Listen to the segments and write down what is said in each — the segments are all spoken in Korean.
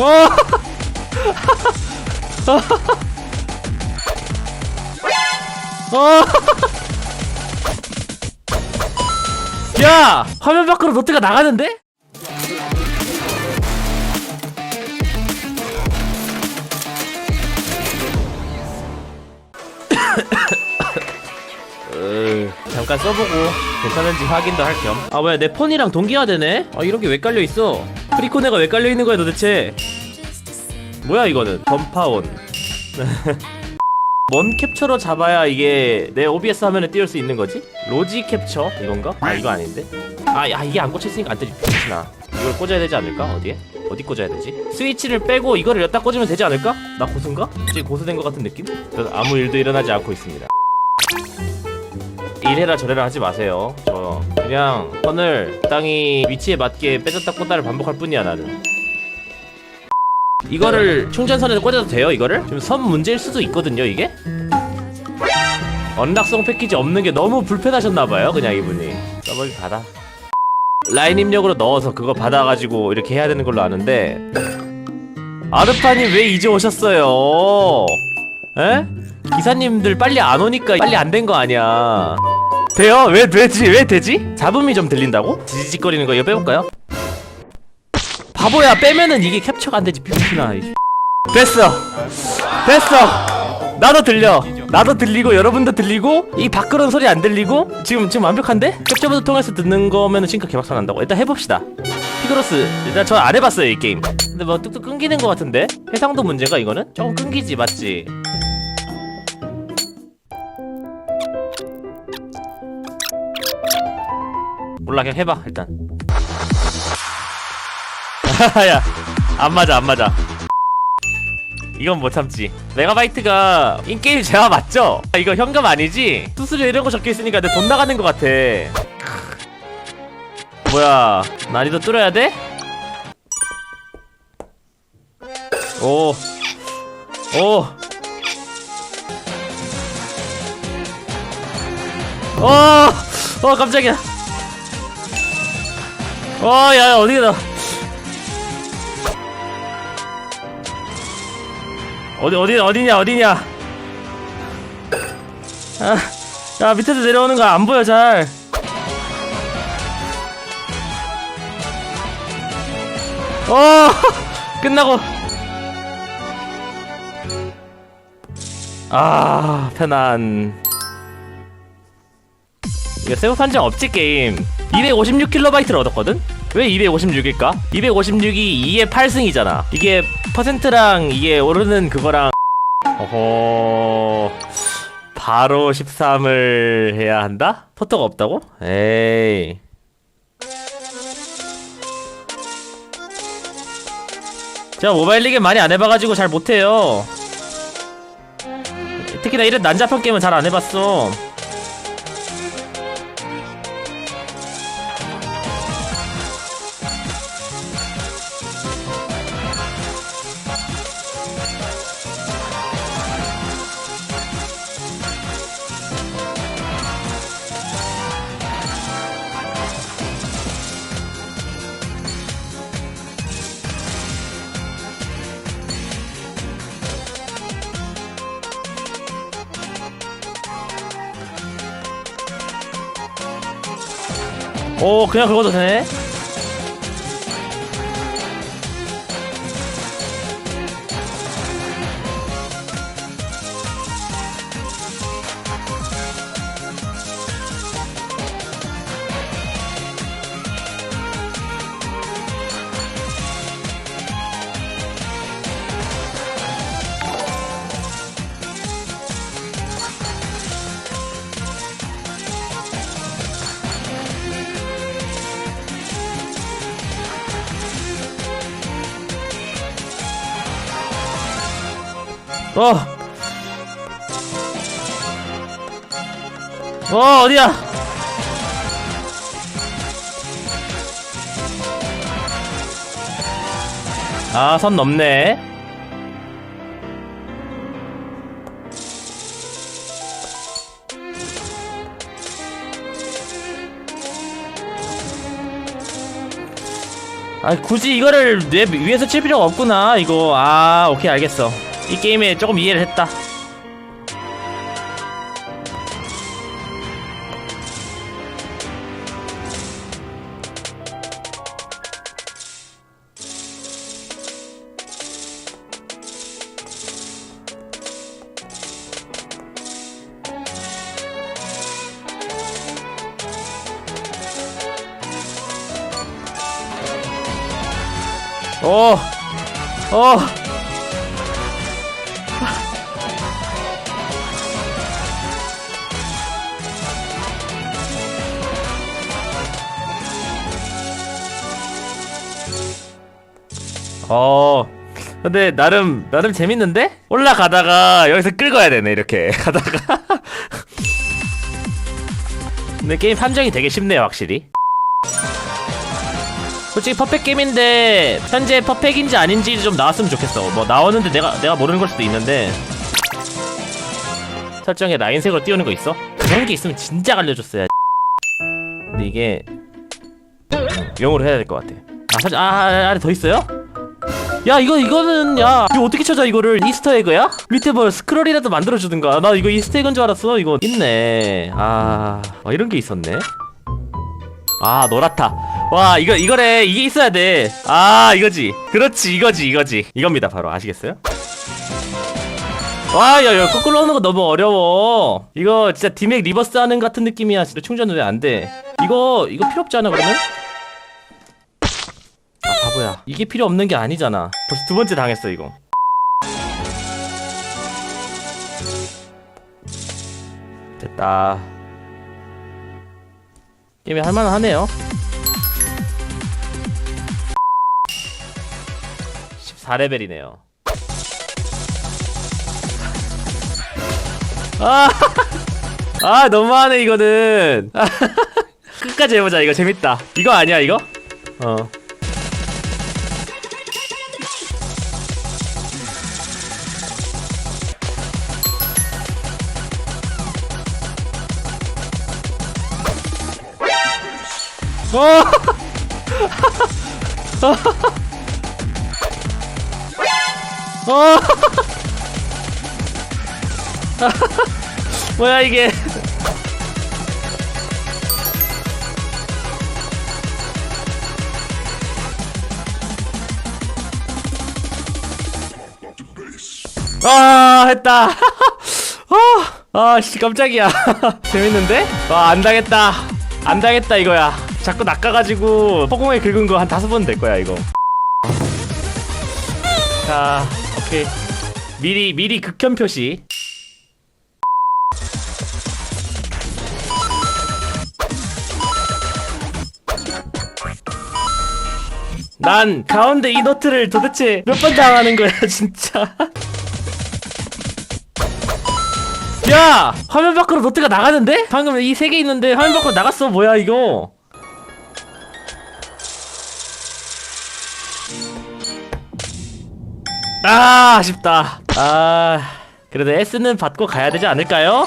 어! 어! 야! 화면 밖으로 롯데가 나가는데? 잠깐 써보고 괜찮은지 확인도 할 겸. 아 뭐야 내 폰이랑 동기화 되네? 아 이런 게 왜 깔려 있어? 프리코네가 왜 깔려 있는 거야 도대체? 뭐야 이거는? 범파온. 뭔 캡처로 잡아야 이게 내 OBS 화면에 띄울 수 있는 거지? 로지 캡처 이건가? 아 이거 아닌데? 아 야 이게 안 꽂혀 있으니까 안 되지. 나 이걸 꽂아야 되지 않을까? 어디에? 어디 꽂아야 되지? 스위치를 빼고 이거를 여기다 꽂으면 되지 않을까? 나 고수인가? 갑자기 고수된 것 같은 느낌? 그래서 아무 일도 일어나지 않고 있습니다. 이래라 저래라 하지 마세요. 저 그냥 선을 땅이 위치에 맞게 빼졌다 꽂다를 반복할 뿐이야 나는. 이거를 충전선에서 꽂아도 돼요 이거를? 지금 선 문제일 수도 있거든요 이게? 언락성 패키지 없는 게 너무 불편하셨나봐요 그냥 이분이 써버리 가다 라인 입력으로 넣어서 그거 받아가지고 이렇게 해야 되는 걸로 아는데 아르파님 왜 이제 오셨어요? 에? 기사님들 빨리 안 오니까 빨리 안 된 거 아니야 돼요? 왜 되지? 왜 되지? 잡음이 좀 들린다고? 지지직거리는 거 이거 빼볼까요? 바보야 빼면은 이게 캡처가 안 되지 병신아 이 됐어 됐어 나도 들려 나도 들리고 여러분도 들리고 이 밖으로는 소리 안 들리고 지금 지금 완벽한데? 캡처부터 통해서 듣는 거면은 싱크 개박살 난다고 일단 해봅시다 피그로스 일단 저안 해봤어요 이 게임 근데 뭐 뚝뚝 끊기는 거 같은데? 해상도 문제가 이거는? 조금 끊기지 맞지? 몰라 그냥 해봐 일단 야, 안 맞아, 안 맞아. 이건 못 참지. 메가바이트가 인게임 제화 맞죠? 아, 이거 현금 아니지? 수수료 이런 거 적혀 있으니까 내 돈 나가는 것 같아. 뭐야, 난이도 뚫어야 돼? 오, 오, 어, 어, 깜짝이야. 어, 야, 야, 어디가 나. 어디 어디 어디냐 어디냐? 아, 야 밑에서 내려오는 거 안 보여 잘. 어, 끝나고. 아 편안. 이거 새우 판정 없지 게임 256kB를 얻었거든? 왜 256일까? 256이 2의 8승이잖아 이게 퍼센트랑 이게 오르는 그거랑 어허 바로 13을 해야 한다? 포토가 없다고? 에이 제가 모바일 리그 많이 안 해봐가지고 잘 못해요 특히나 이런 난잡한 게임은 잘 안 해봤어 오 그냥 긁어도 되네 어. 어, 어디야? 아, 선 넘네. 아 굳이 이거를 내 위에서 칠 필요가 없구나 이거 아 오케이 알겠어 이 게임에 조금 이해를 했다 어, 어. 어. 근데 나름 나름 재밌는데? 올라가다가 여기서 끌고 와야 되네 이렇게 가다가. 근데 게임 판정이 되게 쉽네요 확실히. 솔직히 퍼펙 게임인데 현재 퍼펙인지 아닌지 좀 나왔으면 좋겠어. 뭐 나오는데 내가 내가 모르는 걸 수도 있는데 설정에 라인색으로 띄우는 거 있어? 그런 게 있으면 진작 알려줬어야. 근데 이게 영어로 해야 될 것 같아. 아 사실 아 아, 아래 더 있어요? 야 이거 이거는 야 이거 어떻게 찾아 이거를? 이스터 에그야? 밑에 뭐 스크롤이라도 만들어 주든가. 나 이거 이스터 에그인 줄 알았어. 이거 있네. 아, 아 이런 게 있었네. 아 노랗다. 와 이거 이거래. 이게 있어야 돼 아 이거지. 그렇지 이거지 이거지. 이겁니다 바로. 아시겠어요? 와 야 야 거꾸로 오는 거 너무 어려워. 이거 진짜 디맥 리버스 하는 같은 느낌이야. 진짜 충전은 왜 안 돼? 이거 이거 필요 없지 않아 그러면? 아 바보야. 이게 필요 없는 게 아니잖아. 벌써 두 번째 당했어 이거. 됐다. 게임이 할만하네요. 14레벨이네요. 아, 아 너무하네 이거는. 끝까지 해보자 이거. 재밌다. 이거 아니야 이거? 어 어! 어! 뭐야 이게? 아 했다. 아, 아씨 깜짝이야. 재밌는데? 와안 당했다. 안 당했다 이거야. 자꾸 낚아가지고 허공에 긁은 거 한 다섯 번 될 거야 이거. 자, 오케이. 미리 미리 극혐 표시. 난 가운데 이 노트를 도대체 몇 번 당하는 거야 진짜. 야! 화면 밖으로 노트가 나가는데? 방금 이 세 개 있는데 화면 밖으로 나갔어 뭐야 이거 아 아쉽다 아 그래도 S는 받고 가야 되지 않을까요?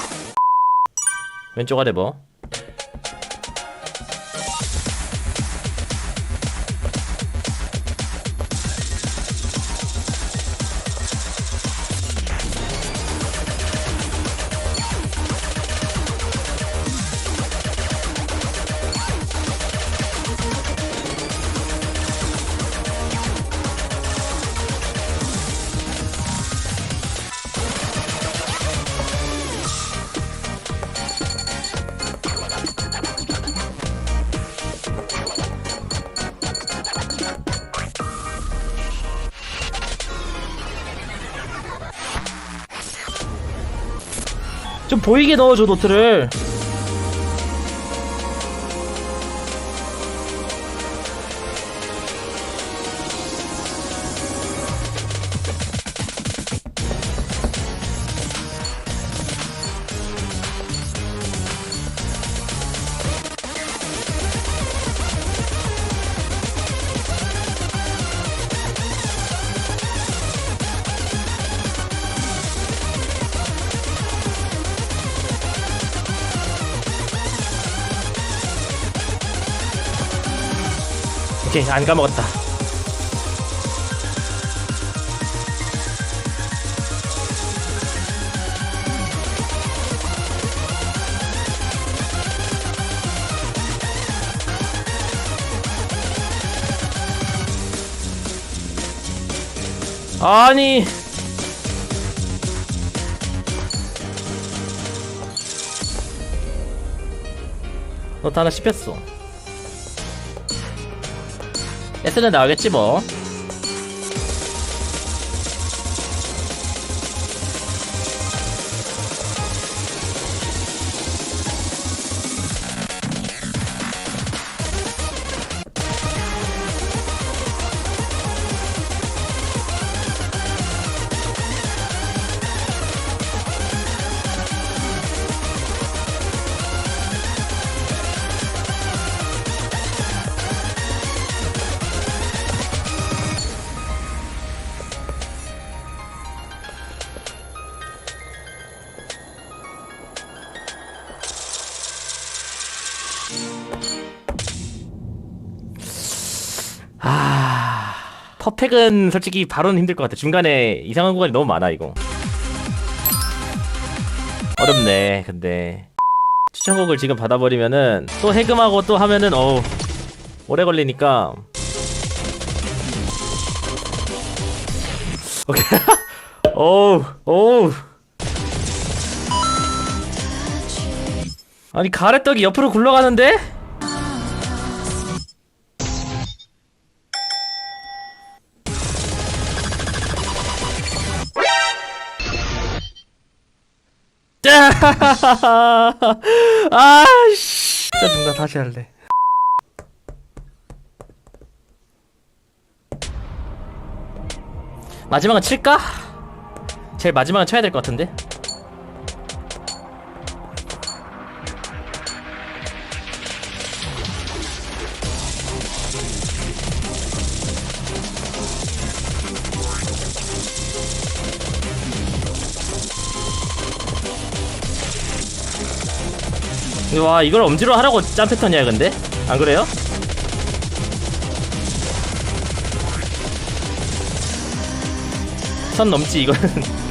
왼쪽 아래 뭐 좀 보이게 넣어줘 노트를 오케이 안 까먹었다. 아니. 너다 하나 씹혔어. S는 나오겠지 뭐 퍼펙은 솔직히 바로는 힘들 것 같아. 중간에 이상한 구간이 너무 많아 이거. 어렵네 근데. 추천곡을 지금 받아버리면은 또 해금하고 또 하면은 어우 오래 걸리니까. 오케이. 어우 어우. 아니 가래떡이 옆으로 굴러가는데? 아씨. 진짜 중간 다시 할래. 마지막은 칠까? 제일 마지막은 쳐야 될 것 같은데 와 이걸 엄지로 하라고 짠 패턴이야 근데? 안 그래요? 선 넘지 이거는「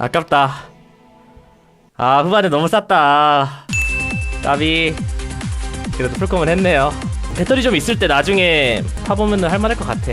아깝다. 아 후반에 너무 쌌다. 까비. 그래도 풀컴을 했네요. 배터리 좀 있을 때 나중에 파보면 할만할 것 같아